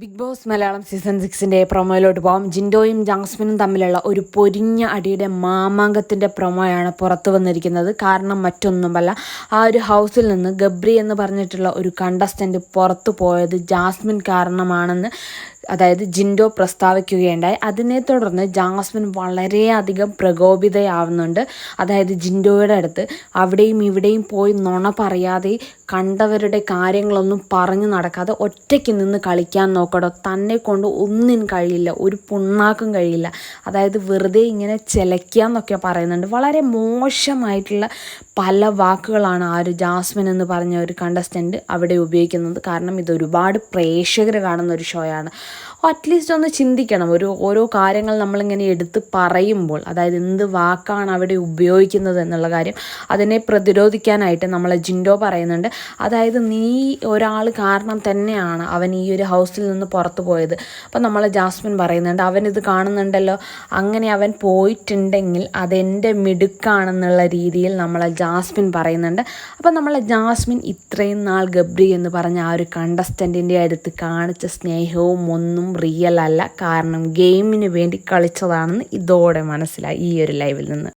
Big Boss Malayalam season സിക്സിന്റെ പ്രൊമോയിലോട്ട് പോകാം ജിൻഡോയും ജാസ്മിനും തമ്മിലുള്ള ഒരു പൊരിഞ്ഞ അടിയുടെ മാമാങ്കത്തിന്റെ പ്രൊമോയാണ് പുറത്തു വന്നിരിക്കുന്നത്. കാരണം മറ്റൊന്നുമല്ല ആ ഒരു ഹൗസിൽ നിന്ന് ഗബ്രി എന്ന് പറഞ്ഞിട്ടുള്ള ഒരു കണ്ടസ്റ്റന്റ് പുറത്തു പോയത് ജാസ്മിൻ കാരണമാണെന്ന് അതായത് ജിൻഡോ പ്രസ്താവിക്കുകയുണ്ടായി. അതിനെ തുടർന്ന് ജാസ്മിൻ വളരെയധികം പ്രകോപിതയാവുന്നുണ്ട്. അതായത് ജിൻഡോയുടെ അടുത്ത് അവിടെയും ഇവിടെയും പോയി നുണ പറയാതെ കണ്ടവരുടെ കാര്യങ്ങളൊന്നും പറഞ്ഞു നടക്കാതെ ഒറ്റയ്ക്ക് നിന്ന് കളിക്കാൻ നോക്കടോ. തന്നെ കൊണ്ട് ഒന്നിനും കഴിയില്ല ഒരു പുണ്ണാക്കും കഴിയില്ല. അതായത് വെറുതെ ഇങ്ങനെ ചിലയ്ക്കുക എന്നൊക്കെ പറയുന്നുണ്ട്. വളരെ മോശമായിട്ടുള്ള പല വാക്കുകളാണ് ആ ഒരു ജാസ്മിൻ എന്ന് പറഞ്ഞ ഒരു കണ്ടസ്റ്റന്റ് അവിടെ ഉപയോഗിക്കുന്നത്. കാരണം ഇത് ഒരുപാട് പ്രേക്ഷകർ കാണുന്ന ഒരു ഷോയാണ് അറ്റ്ലീസ്റ്റ് ഒന്ന് ചിന്തിക്കണം. ഒരു ഓരോ കാര്യങ്ങൾ നമ്മളിങ്ങനെ എടുത്ത് പറയുമ്പോൾ അതായത് എന്ത് വാക്കാണ് അവിടെ ഉപയോഗിക്കുന്നത് എന്നുള്ള കാര്യം അതിനെ പ്രതിരോധിക്കാനായിട്ട് നമ്മളെ ജിൻഡോ പറയുന്നുണ്ട്. അതായത് നീ ഒരാൾ കാരണം തന്നെയാണ് അവൻ ഈ ഒരു ഹൗസിൽ നിന്ന് പുറത്തു പോയത്. അപ്പം നമ്മളെ ജാസ്മിൻ പറയുന്നുണ്ട് അവൻ ഇത് കാണുന്നുണ്ടല്ലോ. അങ്ങനെ അവൻ പോയിട്ടുണ്ടെങ്കിൽ അതെന്റെ മിടുക്കാണെന്നുള്ള രീതിയിൽ നമ്മളെ ജാസ്മിൻ പറയുന്നുണ്ട്. അപ്പം നമ്മളെ ജാസ്മിൻ ഇത്രയും നാൾ ഗബ്രി എന്ന് പറഞ്ഞ ആ ഒരു കണ്ടസ്റ്റന്റിന്റെ അടുത്ത് കാണിച്ച സ്നേഹവും ഒന്നും റിയൽ അല്ല. കാരണം ഗെയിമിന് വേണ്ടി കളിച്ചതാണെന്ന് ഇതോടെ മനസ്സിലായി ഈ ഒരു ലൈവിൽ നിന്ന്.